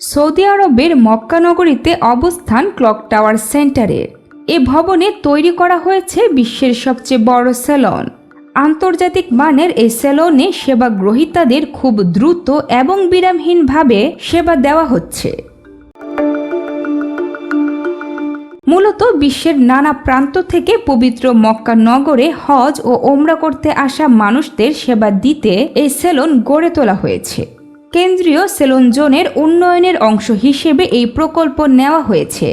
Saudi আরবের মক্কা নগরীতে অবস্থান ক্লক টাওয়ার সেন্টারের এ ভবনে তৈরি করা হয়েছে বিশ্বের সবচেয়ে বড় সেলন আন্তর্জাতিক মানের এই সেলনে সেবা গ্রহীতাদের খুব দ্রুত এবং বিরামহীনভাবে সেবা দেওয়া হচ্ছে। মূলত বিশ্বের নানা প্রান্ত থেকে পবিত্র মক্কা নগরে হজ ও ওমরা করতে আসা মানুষদের সেবা দিতে এই সেলুন গড়ে তোলা হয়েছে। কেন্দ্রীয় সেলুন জোনের উন্নয়নের অংশ হিসেবে এই প্রকল্প নেওয়া হয়েছে।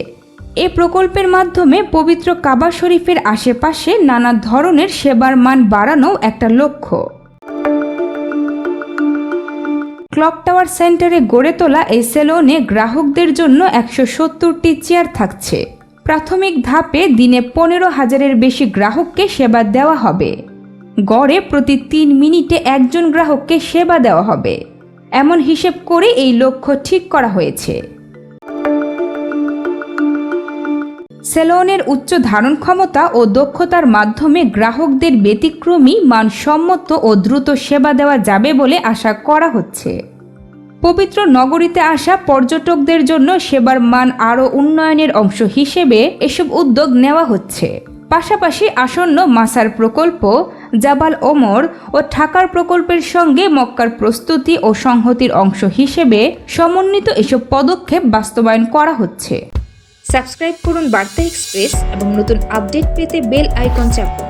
এই প্রকল্পের মাধ্যমে পবিত্র কাবা শরীফের আশেপাশে নানা ধরনের সেবার মান বাড়ানো একটা লক্ষ্য। ক্লক টাওয়ার সেন্টারে গড়ে তোলা এই সেলুনে গ্রাহকদের জন্য একশো সত্তরটি চেয়ার থাকছে। প্রাথমিক ধাপে দিনে পনেরো হাজারের বেশি গ্রাহককে সেবা দেওয়া হবে। গড়ে প্রতি তিন মিনিটে একজন গ্রাহককে সেবা দেওয়া হবে। এমন হিসেব করে এই লক্ষ্য ঠিক করা হয়েছে। সেলনের উচ্চ ধারণ ক্ষমতা ও দক্ষতার মাধ্যমে গ্রাহকদের ব্যতিক্রমী, মানসম্মত ও দ্রুত সেবা দেওয়া যাবে বলে আশা করা হচ্ছে। পবিত্র নগরীতে আসা পর্যটকদের জন্য সেবার মান আরও উন্নয়নের অংশ হিসেবে এসব উদ্যোগ নেওয়া হচ্ছে। পাশাপাশি আসন্ন মাসার প্রকল্প জাবাল ওমর ও ঢাকার প্রকল্পের সঙ্গে মক্কার প্রস্তুতি ও সংহতির অংশ হিসেবে সমন্বিত এসব পদক্ষেপ বাস্তবায়ন করা হচ্ছে। সাবস্ক্রাইব করুন বার্তা এক্সপ্রেস এবং নতুন আপডেট পেতে বেল আইকন চাপুন।